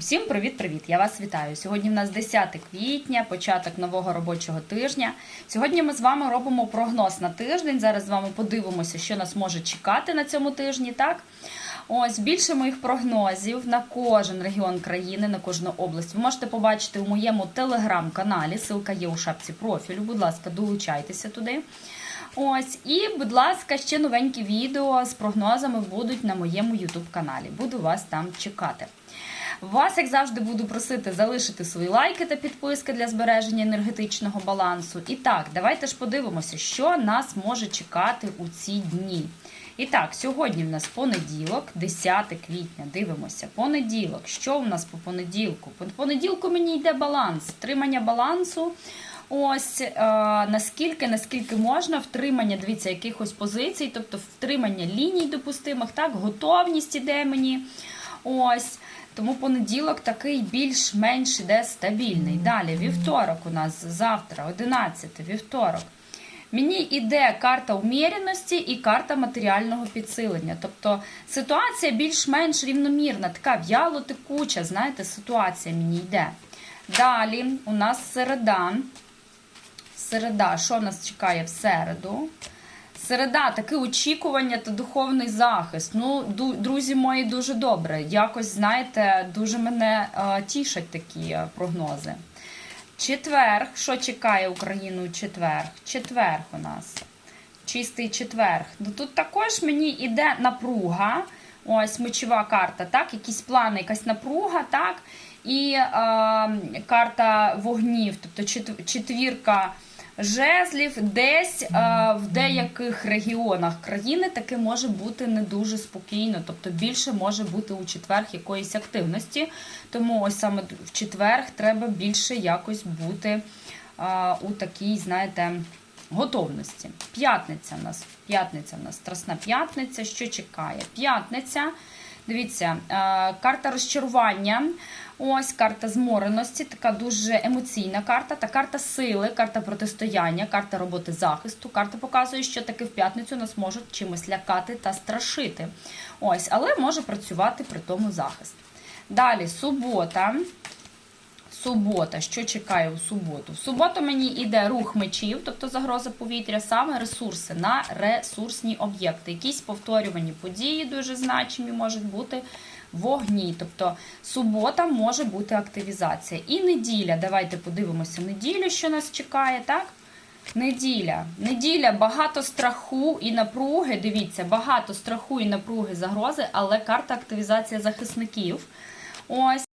Всім привіт-привіт! Я вас вітаю. Сьогодні в нас 10 квітня, початок нового робочого тижня. Сьогодні ми з вами робимо прогноз на тиждень. Зараз з вами подивимося, що нас може чекати на цьому тижні. Так, ось більше моїх прогнозів на кожен регіон країни, на кожну область. Ви можете побачити у моєму телеграм-каналі. Ссылка є у шапці профілю. Будь ласка, долучайтеся туди. Ось, і, будь ласка, ще новенькі відео з прогнозами будуть на моєму YouTube каналі. Буду вас там чекати. Вас, як завжди, буду просити залишити свої лайки та підписки для збереження енергетичного балансу. І так, давайте ж подивимося, що нас може чекати у ці дні. І так, сьогодні в нас понеділок, 10 квітня. Дивимося. Понеділок. Що у нас по понеділку? По понеділку мені йде баланс, втримання балансу. Ось е, наскільки, наскільки можна, втримання, дивіться, якихось позицій, тобто втримання ліній допустимих, так, готовність іде мені. Ось. Тому понеділок такий більш-менш іде стабільний. Далі, вівторок у нас завтра, 11 вівторок. Мені йде карта уміряності і карта матеріального підсилення. Тобто ситуація більш-менш рівномірна, така в'яло текуча, знаєте, ситуація мені йде. Далі у нас середа. Середа, що нас чекає в середу? Середа, таке очікування та духовний захист. Ну, друзі мої, дуже добре. Якось, знаєте, дуже мене е, тішать такі е, прогнози. Четверг, що чекає Україну у четверг? Четверг у нас. Чистий четверг. Ну, тут також мені йде напруга. Ось мечова карта, так, якісь плани, якась напруга, так, і е, карта вогнів, тобто четвірка жезлів, десь е, в деяких регіонах країни таки може бути не дуже спокійно, тобто більше може бути у четверг якоїсь активності. Тому ось саме в четверг треба більше якось бути а, у такій, знаєте, готовності. П'ятниця в нас. П'ятниця в нас страсна п'ятниця. Що чекає? П'ятниця. Дивіться, е, карта розчарування. Ось карта змореності, така дуже емоційна карта. Та карта сили, карта протистояння, карта роботи захисту. Карта показує, що таки в п'ятницю нас можуть чимось лякати та страшити. Ось, але може працювати при тому захист. Далі, субота. Субота, що чекає у суботу? В суботу мені йде рух мечів, тобто загроза повітря, саме ресурси на ресурсні об'єкти. Якісь повторювані події дуже значимі можуть бути вогні. Тобто субота може бути активізація. І неділя. Давайте подивимося неділю, що нас чекає, так? Неділя. Неділя багато страху і напруги. Дивіться, багато страху і напруги загрози, але карта активізація захисників. Ось.